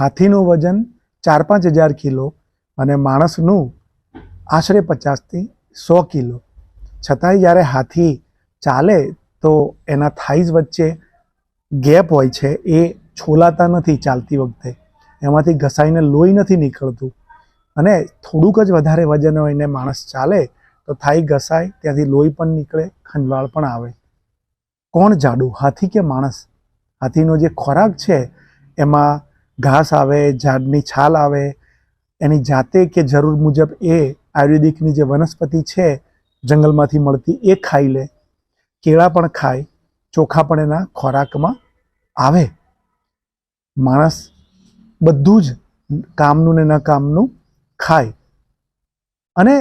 હાથીનું વજન ચાર પાંચ હજાર કિલો અને માણસનું આશરે પચાસથી સો કિલો. છતાંય જ્યારે હાથી ચાલે તો એના થાઈઝ વચ્ચે ગેપ હોય છે, એ છોલાતા નથી ચાલતી વખતે. એમાંથી ઘસાઈને લોહી નથી નીકળતું. અને થોડુંક જ વધારે વજન હોય ને માણસ ચાલે તો થાઈ ઘસાય, ત્યાંથી લોહી પણ નીકળે, ખંજવાળ પણ આવે. કોણ જાડું? હાથી કે માણસ? હાથીનો જે ખોરાક છે, એમાં ઘાસ આવે, ઝાડની છાલ આવે, એની જાતે કે જરૂર મુજબ એ આયુર્વેદિકની જે વનસ્પતિ છે, જંગલમાંથી મળતી એ ખાઈ લે. કેળા પણ ખાય, ચોખા પણ એના ખોરાકમાં આવે. માણસ બધું જ કામનું ને ન કામનું ખાય. અને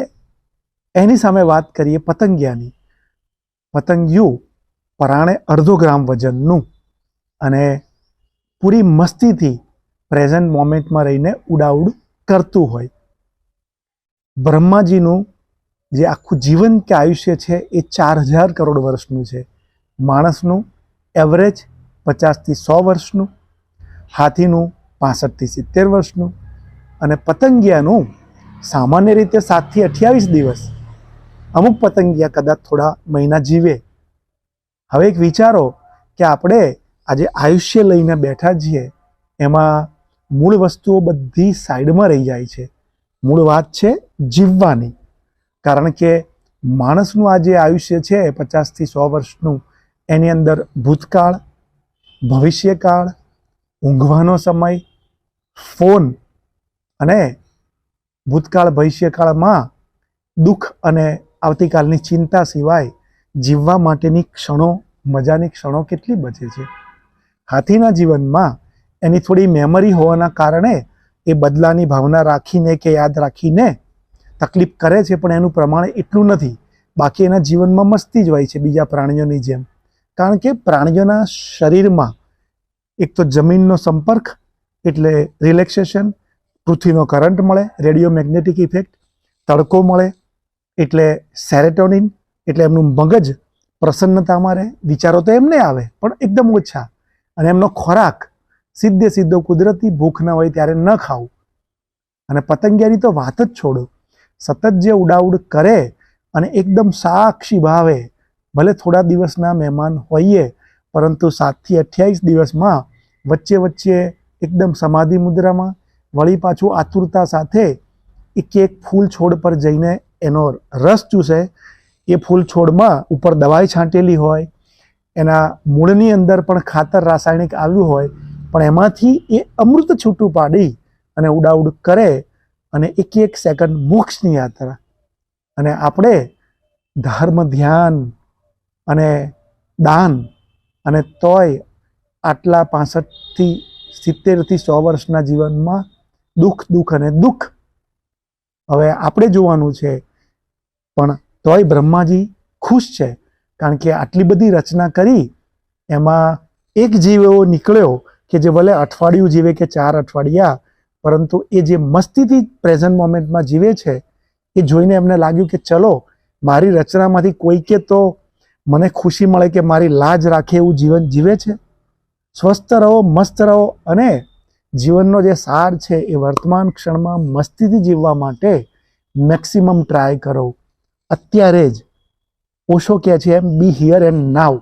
એની સામે વાત કરીએ પતંગિયાની. પતંગિયું પરાણે અડધો ગ્રામ વજનનું અને પૂરી મસ્તીથી પ્રેઝન્ટ મોમેન્ટમાં રહીને ઉડાઉડ કરતું હોય. બ્રહ્માજીનું જે આખું જીવન કે આયુષ્ય છે એ ચાર હજાર કરોડ વર્ષનું છે. માણસનું એવરેજ પચાસથી સો વર્ષનું, હાથીનું પાસઠથી સિત્તેર વર્ષનું અને પતંગિયાનું સામાન્ય રીતે સાતથી અઠ્યાવીસ દિવસ. અમુક પતંગિયા કદાચ થોડા મહિના જીવે. હવે એક વિચારો કે આપણે આજે આયુષ્ય લઈને બેઠા છીએ, એમાં મૂળ વસ્તુઓ બધી સાઈડમાં રહી જાય છે. મૂળ વાત છે જીવવાની. કારણ કે માણસનું આ જે આયુષ્ય છે પચાસથી સો વર્ષનું. એની અંદર ભૂતકાળ, ભવિષ્યકાળ, ઊંઘવાનો સમય, ફોન અને ભૂતકાળ, ભવિષ્યકાળમાં દુઃખ અને આવતીકાલની ચિંતા સિવાય જીવવા માટેની ક્ષણો, મજાની ક્ષણો કેટલી બચે છે. હાથીના જીવનમાં એની થોડી મેમરી હોવાના કારણે એ બદલાની ભાવના રાખીને કે યાદ રાખીને તકલીફ કરે છે, પણ એનું પ્રમાણ એટલું નથી. બાકી એના જીવનમાં મસ્તી જ હોય છે બીજા પ્રાણીઓની જેમ. કારણ કે પ્રાણીઓના શરીરમાં એક તો જમીનનો સંપર્ક, એટલે રિલેક્સેશન પૃથ્વીનો કરંટ મળે રેડિયો મેગ્નેટિક ઇફેક્ટ તડકો મળે, એટલે સેરેટોનિન એટલે એમનું મગજ પ્રસન્નતામાં રહે. વિચારો તો એમને આવે, પણ એકદમ ઓછા. અને એમનો ખોરાક સીધે સીધો કુદરતી ભૂખ ન હોય ત્યારે ન ખાવું. અને પતંગિયાની તો વાત જ છોડો. સતત જે ઉડાઉડ કરે અને એકદમ સાક્ષી ભાવે, ભલે થોડા દિવસના મહેમાન હોઈએ, પરંતુ સાતથી અઠ્યાવીસ દિવસમાં વચ્ચે વચ્ચે એકદમ સમાધિ મુદ્રામાં વળી પાછું આતુરતા સાથે એક એક ફૂલ છોડ પર જઈને એનો રસ ચૂસે. એ ફૂલ છોડમાં ઉપર દવાઈ છાંટેલી હોય, એના મૂળની અંદર પણ ખાતર રાસાયણિક આવ્યું હોય પણ એમાંથી એ અમૃત છૂટું પાડી અને ઉડાઉડ કરે અને એક એક સેકન્ડ મોક્ષની યાત્રા. અને આપણે ધર્મ, ધ્યાન અને દાન અને તોય આટલા પાસઠથી સિત્તેરથી સો વર્ષના જીવનમાં દુઃખ દુઃખ અને દુઃખ હવે આપણે જોવાનું છે. પણ તોય બ્રહ્માજી ખુશ છે કારણ કે આટલી બધી રચના કરી, એમાં એક જીવ એવો નીકળ્યો કે જે ભલે અઠવાડિયું જીવે કે ચાર અઠવાડિયા, પરંતુ એ જે મસ્તીથી પ્રેઝન્ટ મોમેન્ટમાં જીવે છે, એ જોઈને એમને લાગ્યું કે ચલો, મારી રચનામાંથી કોઈકે તો મને ખુશી મળે કે મારી લાજ રાખે એવું જીવન જીવે છે? સ્વસ્થ રહો, મસ્ત રહો અને જીવનનો જે સાર છે એ વર્તમાન ક્ષણમાં મસ્તીથી જીવવા માટે મેક્સિમમ ટ્રાય કરો. અત્યારે જ ઓશો કહે છે એમ બી હિયર એન્ડ નાવ